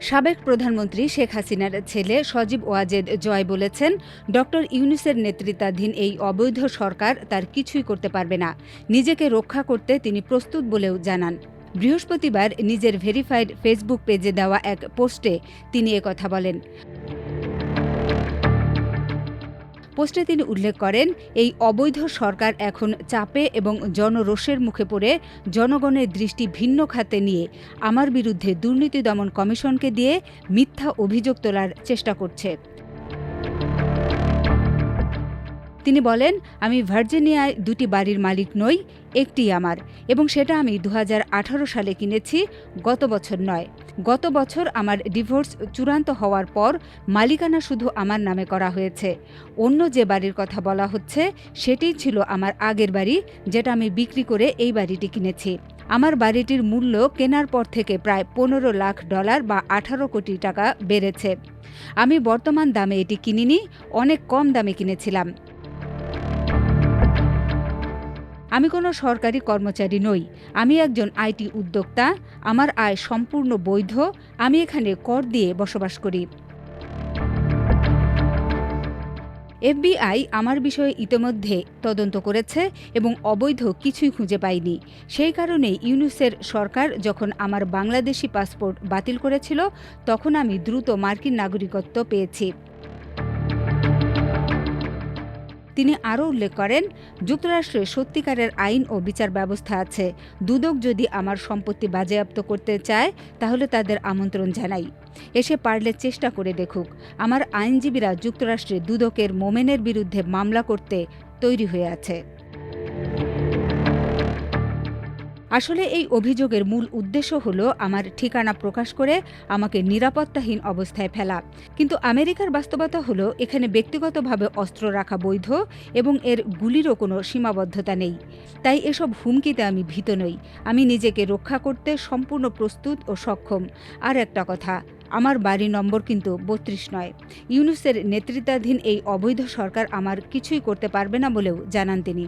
সাবেক প্রধানমন্ত্রী শেখ হাসিনার ছেলে সজীব ওয়াজেদ জয় বলেছেন, ডক্টর ইউনুসের নেতৃত্বাধীন এই অবৈধ সরকার তার কিছুই করতে পারবে না। নিজেকে রক্ষা করতে তিনি প্রস্তুত বলেও জানান। বৃহস্পতিবার নিজের ভেরিফাইড ফেসবুক পেজে দেওয়া এক পোস্টে তিনি কথা বলেন। পোস্টে তিনি উল্লেখ করেন, এই অবৈধ সরকার এখন চাপে এবং জনরোষের মুখে পড়ে, জনগণের দৃষ্টি ভিন্ন খাতে নিয়ে আমার বিরুদ্ধে দুর্নীতি দমন কমিশনকে দিয়ে মিথ্যা অভিযোগ তোলার চেষ্টা করছে। তিনি বলেন, আমি ভার্জিনিয়ায় দুটি বাড়ির মালিক নই, একটি আমার, এবং সেটা আমি দু হাজার আঠারো সালে কিনেছি, গত বছর নয়। গত বছর আমার ডিভোর্স চূড়ান্ত হওয়ার পর মালিকানা শুধু আমার নামে করা হয়েছে। অন্য যে বাড়ির কথা বলা হচ্ছে, সেটিই ছিল আমার আগের বাড়ি, যেটা আমি বিক্রি করে এই বাড়িটি কিনেছি। আমার বাড়িটির মূল্য কেনার পর থেকে প্রায় পনেরো লাখ ডলার বা আঠারো কোটি টাকা বেড়েছে। আমি বর্তমান দামে এটি কিনিনি, অনেক কম দামে কিনেছিলাম। আমি কোনো সরকারি কর্মচারী নই। আমি একজন আইটি উদ্যোক্তা। আমার আয় সম্পূর্ণ বৈধ। আমি এখানে কর দিয়ে বসবাস করি। এফবিআই আমার বিষয়ে ইতোমধ্যে তদন্ত করেছে এবং অবৈধ কিছুই খুঁজে পায়নি সেই কারণে ইউনুসের সরকার যখন আমার বাংলাদেশি পাসপোর্ট বাতিল করেছিল, তখন আমি দ্রুত মার্কিন নাগরিকত্ব পেয়েছি। তিনি আরও উল্লেখ করেন, যুক্তরাষ্ট্রে সত্যিকারের আইন ও বিচার ব্যবস্থা আছে। দুদক যদি আমার সম্পত্তি বাজেয়াপ্ত করতে চায়, তাহলে তাদের আমন্ত্রণ জানাই। এসে পারলে চেষ্টা করে দেখুক, আমার আইনজীবীরা যুক্তরাষ্ট্রে দুদকের মোমেনের বিরুদ্ধে মামলা করতে তৈরি হয়ে আছে। আসলে এই অভিযোগের মূল উদ্দেশ্য হলো আমার ঠিকানা প্রকাশ করে আমাকে নিরাপত্তাহীন অবস্থায় ফেলা। কিন্তু আমেরিকার বাস্তবতা হলো এখানে ব্যক্তিগতভাবে অস্ত্র রাখা বৈধ এবং এর গুলিরও কোনো সীমাবদ্ধতা নেই। তাই এসব হুমকিতে আমি ভীত নই। আমি নিজেকে রক্ষা করতে সম্পূর্ণ প্রস্তুত ও সক্ষম। আর একটা কথা, আমার বাড়ি নম্বর কিন্তু বত্রিশ নয়। ইউনুসের নেতৃত্বাধীন এই অবৈধ সরকার আমার কিছুই করতে পারবে না বলেও জানান তিনি।